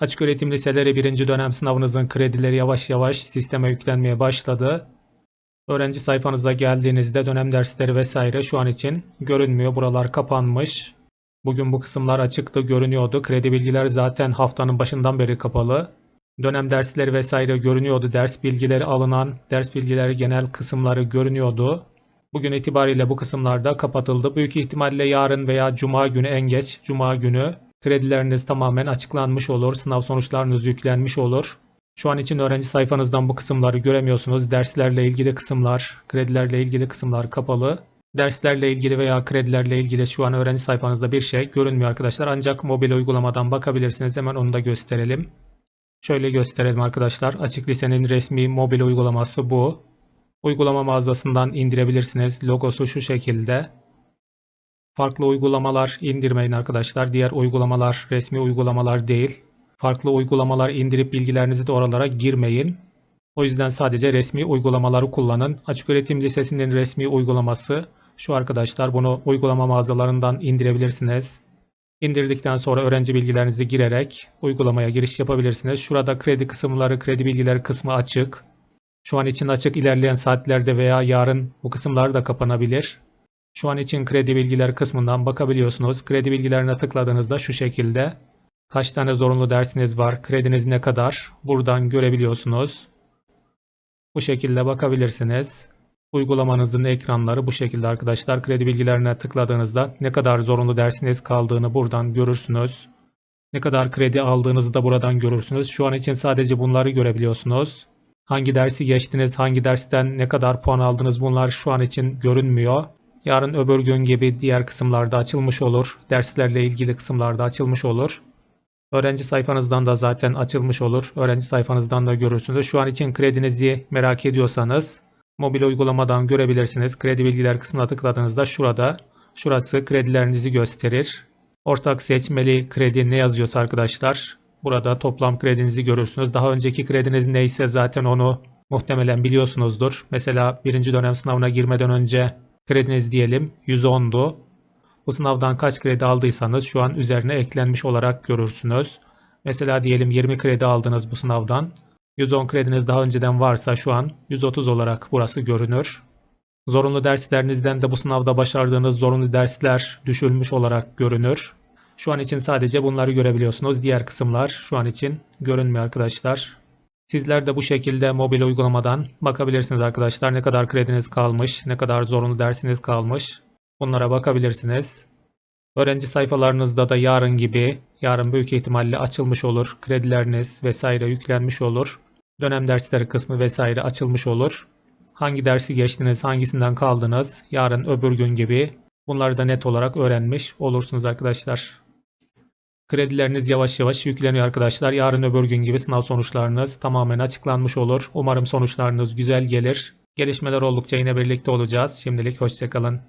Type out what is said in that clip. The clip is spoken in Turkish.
Açık öğretim liseleri birinci dönem sınavınızın kredileri yavaş yavaş sisteme yüklenmeye başladı. Öğrenci sayfanıza geldiğinizde dönem dersleri vesaire şu an için görünmüyor. Buralar kapanmış. Bugün bu kısımlar açıktı görünüyordu. Kredi bilgiler zaten haftanın başından beri kapalı. Dönem dersleri vesaire görünüyordu. Ders bilgileri alınan, ders bilgileri genel kısımları görünüyordu. Bugün itibariyle bu kısımlarda kapatıldı. Büyük ihtimalle yarın veya cuma günü en geç cuma günü kredileriniz tamamen açıklanmış olur. Sınav sonuçlarınız yüklenmiş olur. Şu an için öğrenci sayfanızdan bu kısımları göremiyorsunuz. Derslerle ilgili kısımlar, kredilerle ilgili kısımlar kapalı. Derslerle ilgili veya kredilerle ilgili şu an öğrenci sayfanızda bir şey görünmüyor arkadaşlar. Ancak mobil uygulamadan bakabilirsiniz. Hemen onu da gösterelim. Şöyle gösterelim arkadaşlar. Açık Lise'nin resmi mobil uygulaması bu. Uygulama mağazasından indirebilirsiniz. Logosu şu şekilde. Farklı uygulamalar indirmeyin arkadaşlar. Diğer uygulamalar resmi uygulamalar değil. Farklı uygulamalar indirip bilgilerinizi de oralara girmeyin. O yüzden sadece resmi uygulamaları kullanın. Açıköğretim Lisesi'nin resmi uygulaması şu arkadaşlar. Bunu uygulama mağazalarından indirebilirsiniz. İndirdikten sonra öğrenci bilgilerinizi girerek uygulamaya giriş yapabilirsiniz. Şurada kredi kısımları, kredi bilgileri kısmı açık. Şu an için açık ilerleyen saatlerde veya yarın bu kısımlar da kapanabilir. Şu an için kredi bilgileri kısmından bakabiliyorsunuz. Kredi bilgilerine tıkladığınızda şu şekilde kaç tane zorunlu dersiniz var, krediniz ne kadar buradan görebiliyorsunuz. Bu şekilde bakabilirsiniz. Uygulamanızın ekranları bu şekilde arkadaşlar. Kredi bilgilerine tıkladığınızda ne kadar zorunlu dersiniz kaldığını buradan görürsünüz. Ne kadar kredi aldığınızı da buradan görürsünüz. Şu an için sadece bunları görebiliyorsunuz. Hangi dersi geçtiniz, hangi dersten ne kadar puan aldınız bunlar şu an için görünmüyor. Yarın öbür gün gibi diğer kısımlarda açılmış olur. Derslerle ilgili kısımlarda açılmış olur. Öğrenci sayfanızdan da zaten açılmış olur. Öğrenci sayfanızdan da görürsünüz. Şu an için kredinizi merak ediyorsanız mobil uygulamadan görebilirsiniz. Kredi bilgiler kısmına tıkladığınızda şurada, şurası kredilerinizi gösterir. Ortak seçmeli kredi ne yazıyorsa arkadaşlar burada toplam kredinizi görürsünüz. Daha önceki krediniz neyse zaten onu muhtemelen biliyorsunuzdur. Mesela birinci dönem sınavına girmeden önce krediniz diyelim 110'du. Bu sınavdan kaç kredi aldıysanız şu an üzerine eklenmiş olarak görürsünüz. Mesela diyelim 20 kredi aldınız bu sınavdan. 110 krediniz daha önceden varsa şu an 130 olarak burası görünür. Zorunlu derslerinizden de bu sınavda başardığınız zorunlu dersler düşülmüş olarak görünür. Şu an için sadece bunları görebiliyorsunuz. Diğer kısımlar şu an için görünmüyor arkadaşlar. Sizler de bu şekilde mobil uygulamadan bakabilirsiniz arkadaşlar. Ne kadar krediniz kalmış, ne kadar zorunlu dersiniz kalmış. Bunlara bakabilirsiniz. Öğrenci sayfalarınızda da yarın gibi, yarın büyük ihtimalle açılmış olur. Kredileriniz vesaire yüklenmiş olur. Dönem dersleri kısmı vesaire açılmış olur. Hangi dersi geçtiniz, hangisinden kaldınız, yarın öbür gün gibi bunları da net olarak öğrenmiş olursunuz arkadaşlar. Kredileriniz yavaş yavaş yükleniyor arkadaşlar. Yarın öbür gün gibi sınav sonuçlarınız tamamen açıklanmış olur. Umarım sonuçlarınız güzel gelir. Gelişmeler oldukça yine birlikte olacağız. Şimdilik hoşçakalın.